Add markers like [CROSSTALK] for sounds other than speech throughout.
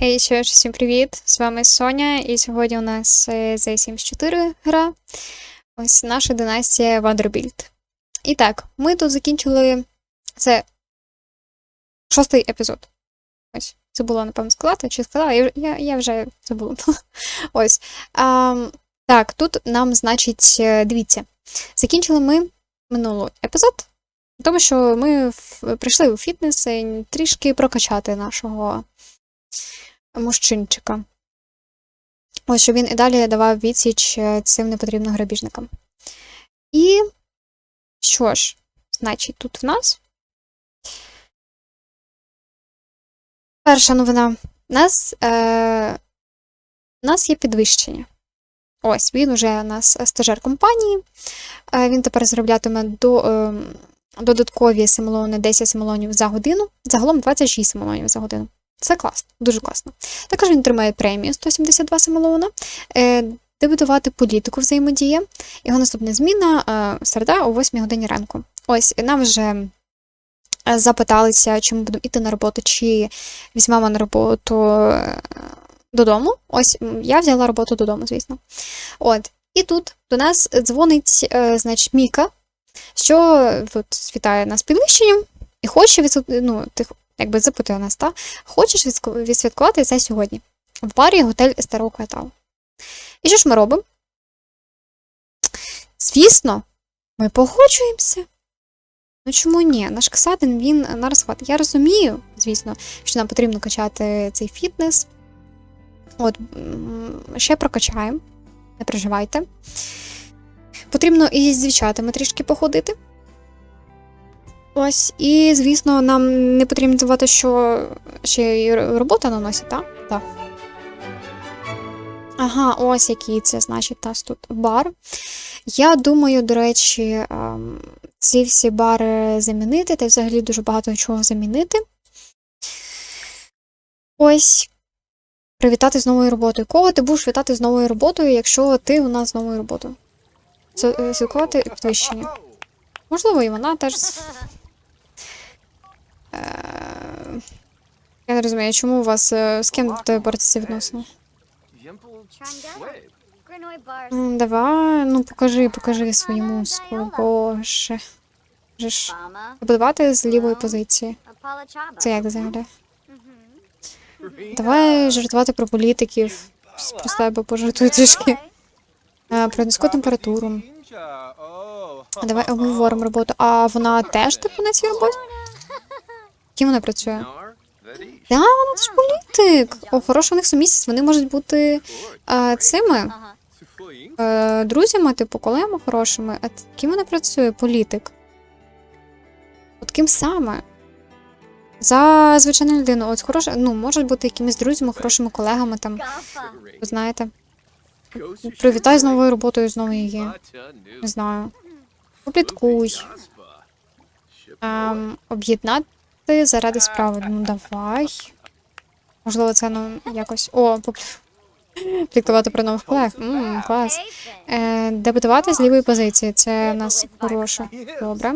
Хей, що ж, всім привіт! З вами Соня, і сьогодні у нас е, The Sims 4 гра. Ось наша династія Vanderbilt. І так, ми тут закінчили. Це шостий епізод. Ось, забула, напевно, сказати, чи сказала, я, я, я вже забула. [LAUGHS] Ось. А, так, тут нам, значить, е, дивіться, закінчили ми минулий епізод, тому що ми прийшли у фітнес е, трішки прокачати нашого мужчинчика. Ось, щоб він і далі давав відсіч е, цим непотрібним грабіжникам. І що ж, значить, тут в нас. Перша новина. У нас, е, у нас є підвищення. Ось, він уже у нас стажер компанії. Е, він тепер зароблятиме до, е, додаткові симолони 10 симолонів за годину. Загалом 26 симолонів за годину. Це класно, дуже класно. Також він отримає премію 172 самолона. Е, дебютувати політику взаємодія. Його наступна зміна е, середа о 8 годині ранку. Ось нам вже е, запиталися, чи ми будемо йти на роботу, чи візьмемо на роботу додому. Ось я взяла роботу додому, звісно. От. І тут до нас дзвонить, значить, Міка, що от, вітає нас підвищенням і хоче від, ну, тих, якби запитує нас, та? Хочеш відсвяткувати це сьогодні? В барі готель старого кварталу. І що ж ми робимо? Звісно, ми погоджуємося. Ну чому ні? Наш Касадин, він на розхват. Я розумію, звісно, що нам потрібно качати цей фітнес. От, ще прокачаємо, не переживайте. Потрібно і з дівчатами трішки походити. Ось, і, звісно, нам не потрібно забувати, що ще й робота на носі, так? Так. Ага, ось який це, значить, у нас тут бар. Я думаю, до речі, ем, ці всі бари замінити, та взагалі дуже багато чого замінити. Ось. Привітати з новою роботою. Кого ти будеш вітати з новою роботою, якщо ти у нас з новою роботою? Е, святкувати підвищення. Можливо, і вона теж. Е, Я не розумію, чому у вас е, з ким ти боротися відносно? Давай, ну покажи, покажи свої мускули, боже. Же. Побудувати з лівої позиції. Це як взагалі? Давай жартувати про політиків. Про себе пожартуй трішки. Е, Про низьку температуру. Давай обговоримо роботу. А вона теж типу на цій роботі? Ким вона працює? Да, вона теж політик. О, хороша у них сумісність. Вони можуть бути е, цими е, друзями, типу, колегами хорошими. А ким вона працює? Політик. От ким саме? За звичайну людину. От хороша, ну, можуть бути якимись друзями, хорошими колегами, там, ви знаєте. Привітай з новою роботою, з новою її. Не знаю. Попліткуй. Ем, об'єднати заради справи. Ну, давай. Можливо, це ну, якось. О, поплі... Пліктувати про нових колег. Ммм, клас. Е, дебютувати з лівої позиції. Це в нас хороше. Добре.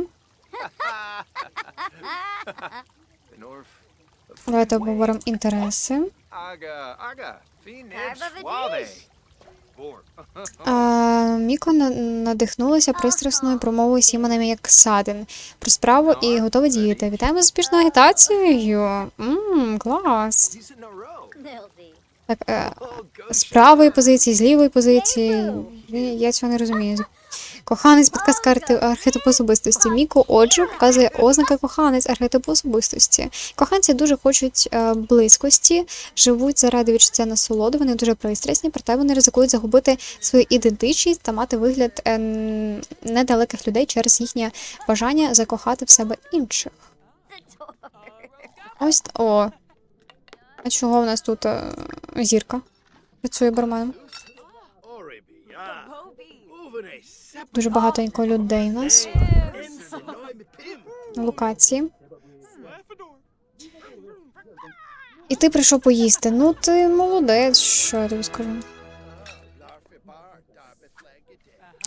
Давайте обговоримо інтереси. Міко на- надихнулася пристрасною промовою Сімона як Садин про справу і готова діяти. Вітаємо з успішною агітацією. Ммм, клас. Так, е, з правої позиції, з лівої позиції. Я цього не розумію. Коханець підказка архетипу особистості. Міко, отже, показує ознака коханець архетипу особистості. Коханці дуже хочуть е, близькості, живуть заради відчуття насолоди, вони дуже пристрасні, проте вони ризикують загубити свою ідентичність та мати вигляд е, недалеких людей через їхнє бажання закохати в себе інших. Ось о. А чого в нас тут е, зірка? Працює барменом. Дуже багатенько людей у нас на локації. І ти прийшов поїсти. Ну, ти молодець, що я тобі скажу.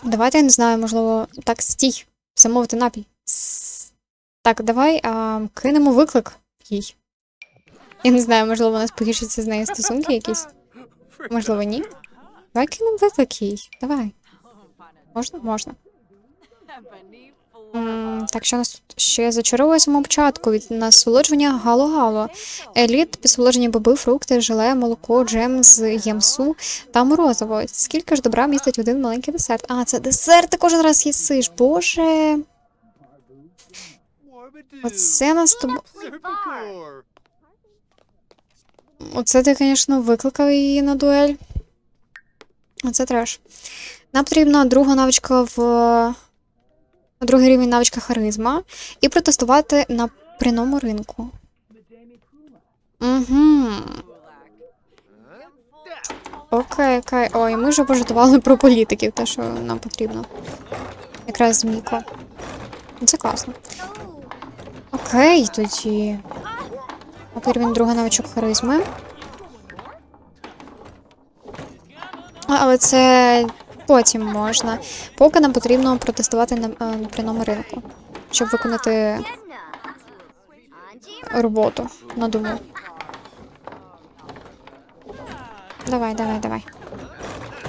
Давайте, я не знаю, можливо, так, стій, замовити напій. Так, давай а, кинемо виклик їй. Я не знаю, можливо, у нас погіршиться з нею стосунки якісь. Можливо, ні. Давай кинемо виклик їй. Давай. Можна? Можна. Так, що нас тут ще зачаровує самого початку від насолодження гало-гало. Еліт, підсолоджені боби, фрукти, желе, молоко, джем з ємсу та морозиво. Скільки ж добра містить один маленький десерт? А, це десерт, ти кожен раз їсиш. Боже. Оце нас тобі. Оце ти, звісно, викликав її на дуель. Оце треш. Нам потрібна друга навичка в. Другий рівень навичка харизма. І протестувати на пряному ринку. Угу. Окей, окей. Ой, ми вже пожартували про політиків, те, що нам потрібно. Якраз з Міко. Це класно. Окей, тоді. Потрібен друга навичок харизми. А, Але це потім можна. Поки нам потрібно протестувати на, е, на прямому ринку, щоб виконати роботу на дому. Давай, давай, давай.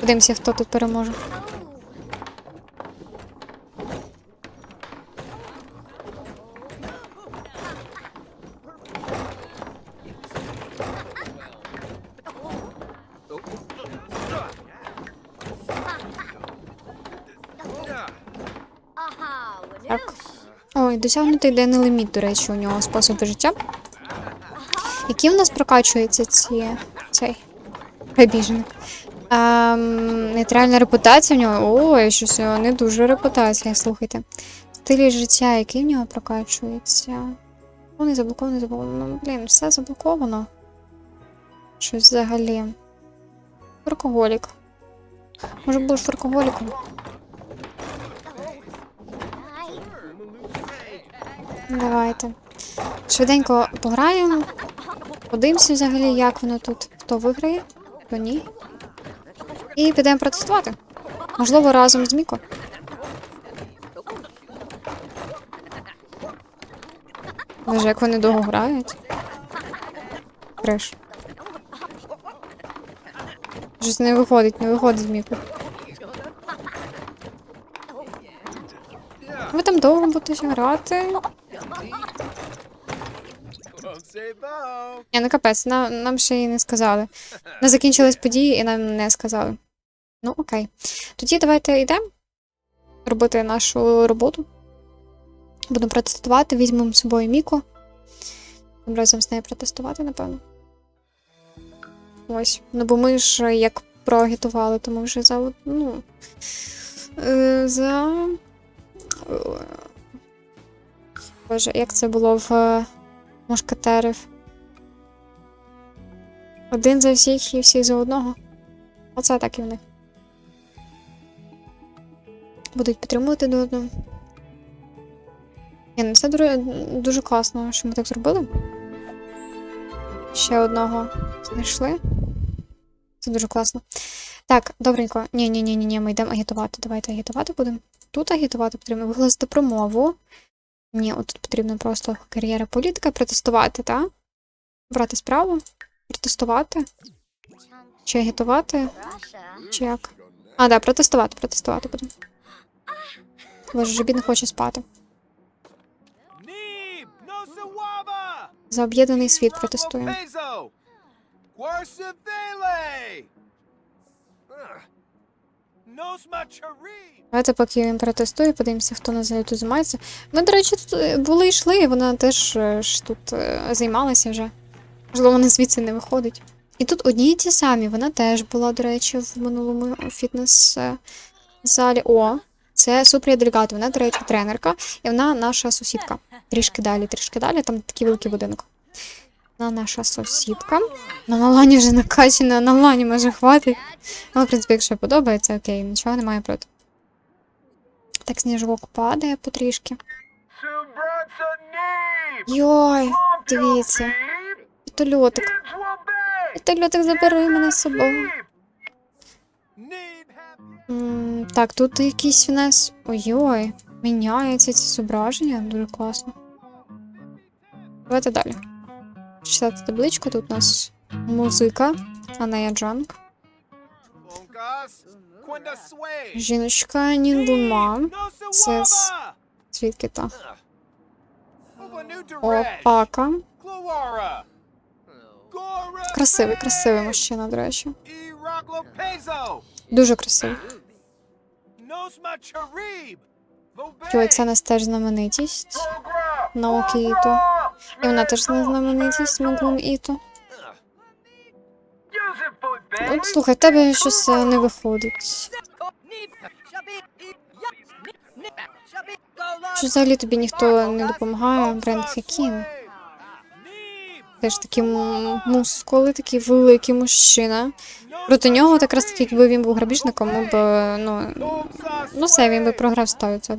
Подивимося, хто тут переможе. Так. Ой, досягнутий денний ліміт, до речі, у нього способи життя. Які в нас прокачуються ці. цей грабіжник? Ем, нейтральна репутація в нього. Ой, щось не дуже репутація, слухайте. Стиль життя, який в нього прокачується? О, не заблоковано, не заблоковано. Ну, блін, все заблоковано. Щось взагалі. Фаркоголік. Може, будеш фаркоголіком? Давайте. Швиденько пограємо. Подивимося взагалі, як воно тут. Хто виграє, хто ні. І підемо протестувати. Можливо, разом з Міко. Боже, як вони довго грають. Треш. Щось не виходить, не виходить з Міко. Ви там довго будете грати. Я ну капець, нам, нам ще й не сказали. Не закінчились події і нам не сказали. Ну, окей. Тоді давайте йдемо робити нашу роботу. Будемо протестувати, візьмемо з собою Міку. Будемо разом з нею протестувати, напевно. Ось. Ну, бо ми ж як проагітували, то ми вже за одну. Е, за. е, Боже, як це було в мушкетерів? Один за всіх і всіх за одного. Оце так і в них. Будуть підтримувати до одного. Ні, ну це дуже, дуже класно, що ми так зробили. Ще одного знайшли. Це дуже класно. Так, добренько. Ні, ні, ми йдемо агітувати. Давайте агітувати будемо. Тут агітувати потрібно вигласити промову. Ні, отут потрібно просто кар'єра політика, протестувати, так? Брати справу, протестувати. Чи агітувати, чи як? А, да, протестувати, протестувати будемо. Боже, вже бідно хоче спати. За об'єднаний світ протестуємо. Давайте поки він протестує, подивимося, хто на тут займається. Ми, до речі, тут е, були йшли, вона теж е, ж тут е, займалася вже. Можливо, вона звідси не виходить. І тут одні і ті самі. Вона теж була, до речі, в минулому фітнес-залі. О, це Супрія Дельгато. Вона, до речі, тренерка, і вона наша сусідка. Трішки далі, трішки далі, там такий великий будинок. Вона наша сусідка. На лані вже накачана, на лані може хватить. Але, в принципі, якщо подобається, окей, нічого немає проти. Так, сніжок падає потрішки. Йой, дивіться. Вітольотик. Вітольотик, забери мене з собою. Так, тут якийсь у нас. Ой-ой, міняються ці зображення, дуже класно. Давайте далі. Читати табличку. Тут у нас музика, а не джанк. Жіночка. No Says- sawaba. Звідки та? Опака. Красивий, красивий мужчина, до речі. Дуже красивий. Йой, це нас теж знаменитість. Наокі Іто. І вона теж не знаменитість Меглум Іто. От слухай, тебе щось е, не виходить. Що взагалі тобі ніхто не допомагає, Бренд Хекін. Теж такі м- мускули, такий великий мужчина. Проти нього якраз таки, якби він був грабіжником, б, е, ну, ну все, він би програв 100%.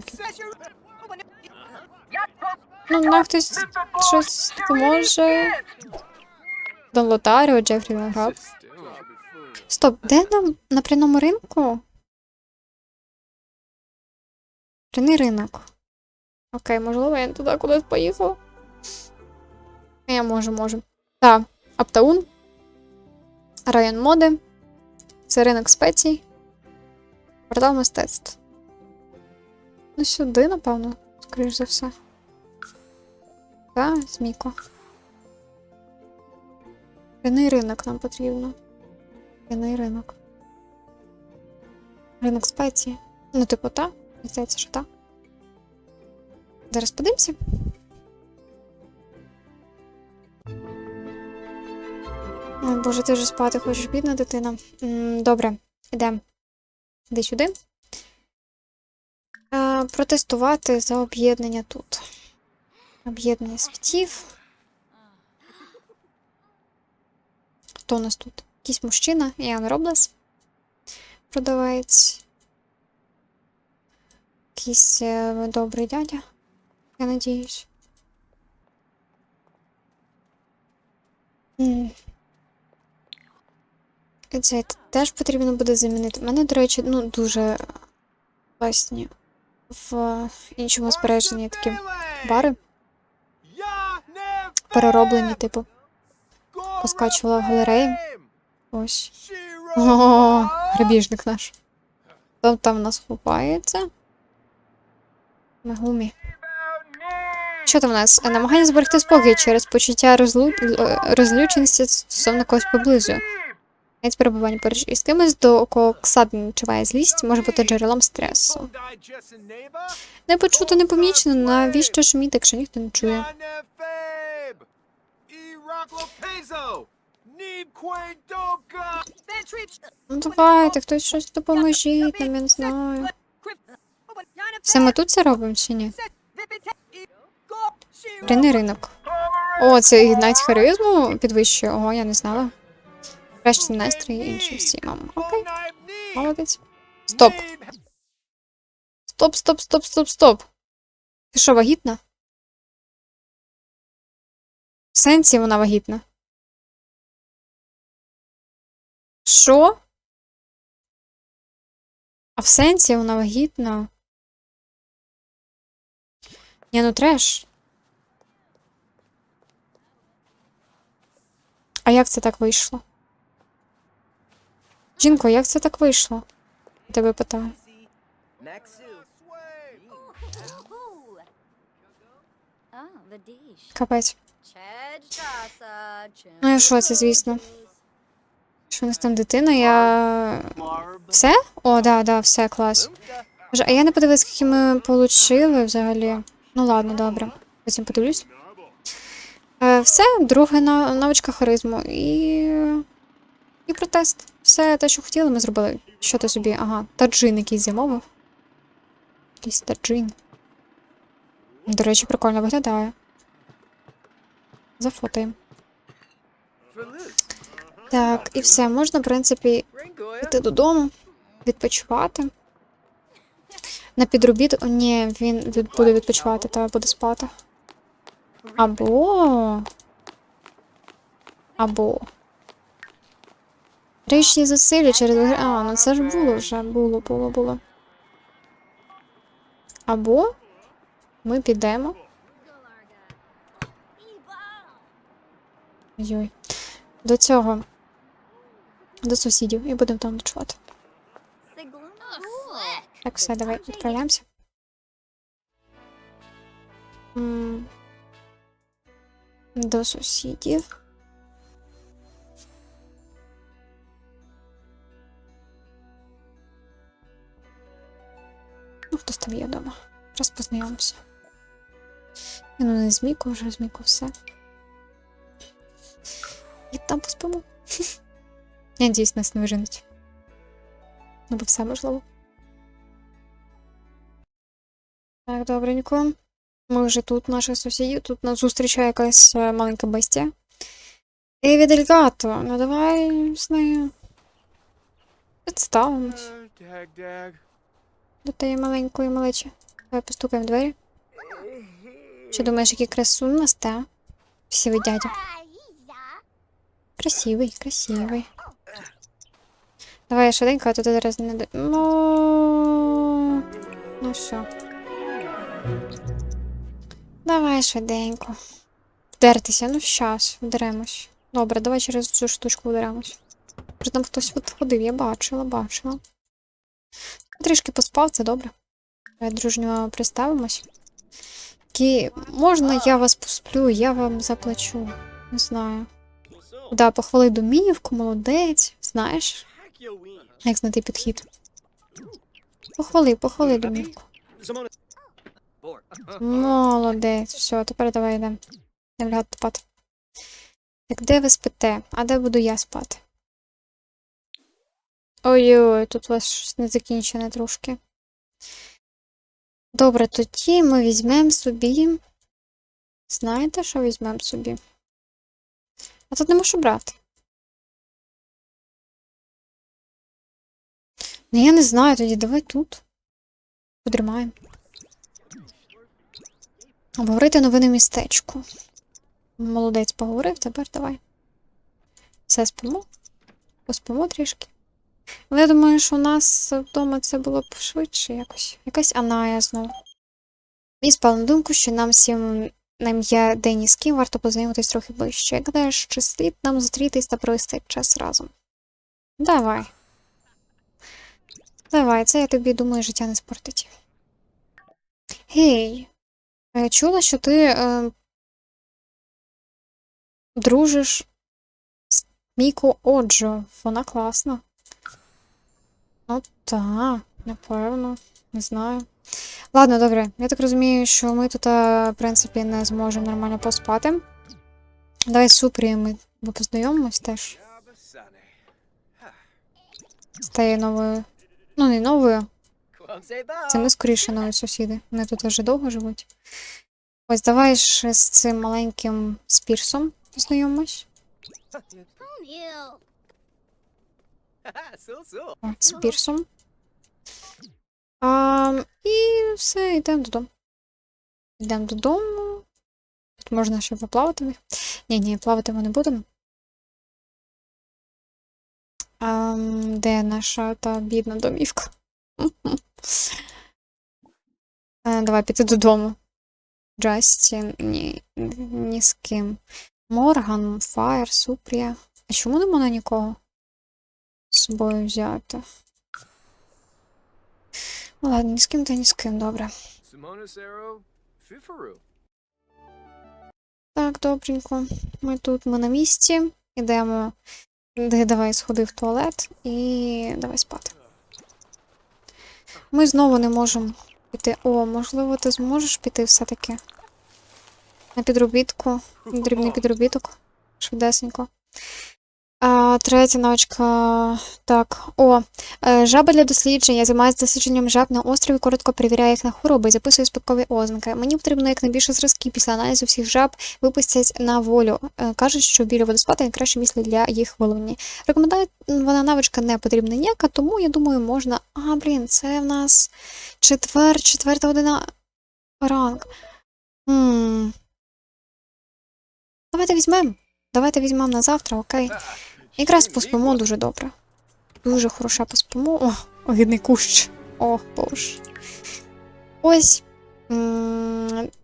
Ну, нам хтось щось допоможе. Дон Лотаріо, Джефрі Лаграб. Стоп, де нам на пряному ринку? Пряний ринок. Окей, можливо, я не туди кудись поїхав. Я можу, можу. Так, Аптаун. Район моди. Це ринок спецій. Портал мистецтв. Ну, сюди, напевно, скоріш за все. Так, змійко. Пряний ринок нам потрібно. Пряний ринок. Ринок спеції. Ну, типу, та? Мені Здається, що так. Зараз подивимося. Ой, Боже, ти вже спати хочеш, бідна дитина. Добре, ідемо. Іди сюди. Протестувати за об'єднання тут. Об'єднання світів. Хто у нас тут? Якийсь мужчина, Ян Роблес. Продавець. Якийсь е, добрий дядя. Я надіюсь. Це теж потрібно буде замінити. У мене, до речі, ну, дуже класні в іншому збереженні такі бари перероблені, типу. Поскачувала галереї. Ось. О, грабіжник наш. Хто там в нас ховається? Мегумі. Що там у нас? Е, Намагання зберегти спокій через почуття розлу... е, розлюченості стосовно когось поблизу. Навіть перебування поруч із кимось, до кого ксадно відчуває злість, може бути джерелом стресу. Не почуто, не помічено, навіщо шуміти, якщо ніхто не чує. Ну давайте, хтось щось допоможіть нам, я не знаю. Все ми тут це робимо чи ні? Пряний ринок. О, це і навіть харизму підвищує. Ого, я не знала. Кращий настрій і інші всі, мама. Окей, молодець. Стоп. Стоп, стоп, стоп, стоп, стоп. Ти що, вагітна? В сенсі вона вагітна. Що? А в сенсі вона вагітна? Ні, ну треш. А як це так вийшло? Жінко, як це так вийшло? Тебе питаю. Капець. Ну і що це, звісно? Що у нас там дитина? Я. Все? О, да, да, все, клас. Боже, а я не подивилась, скільки ми получили взагалі. Ну ладно, добре. Потім подивлюсь. Е, все, друга на- навичка харизму і. І протест. Все те, що хотіли, ми зробили. Що ти собі? Ага, таджин якийсь замовив. Якийсь таджин. До речі, прикольно виглядає. Зафотаємо. Так, і все, можна, в принципі, йти додому, відпочивати. На підробіт. О, ні, він буде відпочивати та буде спати. Або. Або. Річні зусилля через. А, ну це ж було вже. Було, було, було. Або ми підемо. Ой. До цього. До сусідів і будемо там ночувати. Так, все, давай відправляємося. До сусідів. Ну, хтось там є вдома. Раз познайомимося. Ну, не з Міко, вже з Міко все. Там поспимо. Я надіюсь, нас не виженуть. Ну, бо все можливо. Так, добренько. Ми вже тут, наших сусідів. Тут нас зустрічає якась е, маленька бестія. Еві Дельгато, ну давай з нею представимось до тієї маленької малечі. Давай постукаємо двері. Що думаєш, який красун у нас, та? Красивий дядя. Красивий, красивий. Давай швиденько, а то ти зараз не. Ну. Ну все. Давай швиденько. Вдертися, ну щас, вдеремось. Добре, давай через цю штучку вдеремось. Вже там хтось ходив, я бачила, бачила. Трішки поспав, це добре. Давай дружньо представимось. Кі... Можна я вас посплю, я вам заплачу. Не знаю. Да, похвали домівку, молодець. Знаєш, як знайти підхід. Похвали, похвали домівку. Молодець, все, тепер давай йдемо. Йдемо лягати спати. Так де ви спите? А де буду я спати? Ой-ой, тут у вас щось не трошки. Добре, тоді ми візьмемо собі. Знаєте, що візьмемо собі? А тут нема що брати. Ну, я не знаю, тоді давай тут. Подримаємо. Обговорити новини містечку. Молодець поговорив, тепер давай. Все спимо. Поспимо трішки. Але я думаю, що у нас вдома це було б швидше якось. Якась Аная знову. Мені спала на думку, що нам всім на ім'я Деніс Кім варто познайомитись трохи ближче. Як гадаєш, чи слід нам зустрітись та провести час разом? Давай. Давай, це я тобі думаю, життя не спортить. Гей, я чула, що ти е, дружиш з Міко Оджо. Вона класна. Ну, так, напевно, не знаю. Ладно, добре. Я так розумію, що ми тут, в принципі, не зможемо нормально поспати. Давай з ми бо познайомимось теж. Тією новою. Ну, не новою. Це ми скоріше нові сусіди. Вони тут вже довго живуть. Ось давай ще з цим маленьким спірсом познайомимось. О, з пірсом. А, і все, йдемо додому. Йдемо додому. Тут можна ще поплавати. Ні, ні, плавати ми не будемо. А, де наша та бідна домівка? А, [LAUGHS] давай піти додому. Джастін, ні, ні з ким. Морган, Фаєр, Супрія. А чому не можна нікого з собою взяти? Ну ладно, ні з ким та ні з ким, добре. Так, добренько. Ми тут, ми на місці. Ідемо. Де давай сходи в туалет і давай спати. Ми знову не можемо піти. О, можливо, ти зможеш піти все-таки. На підробітку. Дрібний підробіток. Швидесенько. А, третя навичка. Так. О, е, жаба для досліджень. Я займаюся дослідженням жаб на острові, коротко перевіряю їх на хвороби і записую спадкові ознаки. Мені потрібно якнайбільше зразків після аналізу всіх жаб випустять на волю. Е, Кажуть, що біля водоспаду найкраще місце для їх виловлення. Рекомендую, вона навичка не потрібна ніяка, тому я думаю, можна. А, блін, це в нас четвер, четверта година ранк. М. Давайте візьмемо. Давайте візьмемо на завтра, окей. Якраз поспимо дуже добре. Дуже хороша поспимо. О, огидний кущ. О, боже. Ось.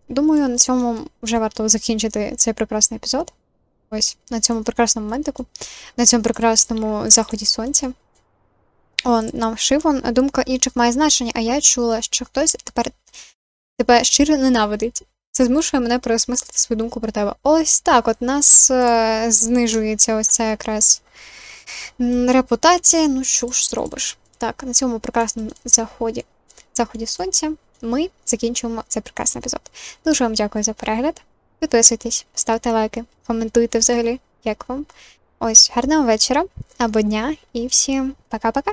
Думаю, на цьому вже варто закінчити цей прекрасний епізод. Ось на цьому прекрасному моментику, на цьому прекрасному заході сонця. О, нам шивон, думка інших має значення, а я чула, що хтось тепер тебе щиро ненавидить. Це змушує мене переосмислити свою думку про тебе. Ось так, от нас е, знижується ось ця якраз репутація. Ну що ж зробиш? Так, на цьому прекрасному заході, заході сонця ми закінчуємо цей прекрасний епізод. Дуже вам дякую за перегляд. Підписуйтесь, ставте лайки, коментуйте взагалі, як вам. Ось, гарного вечора або дня і всім пока-пока.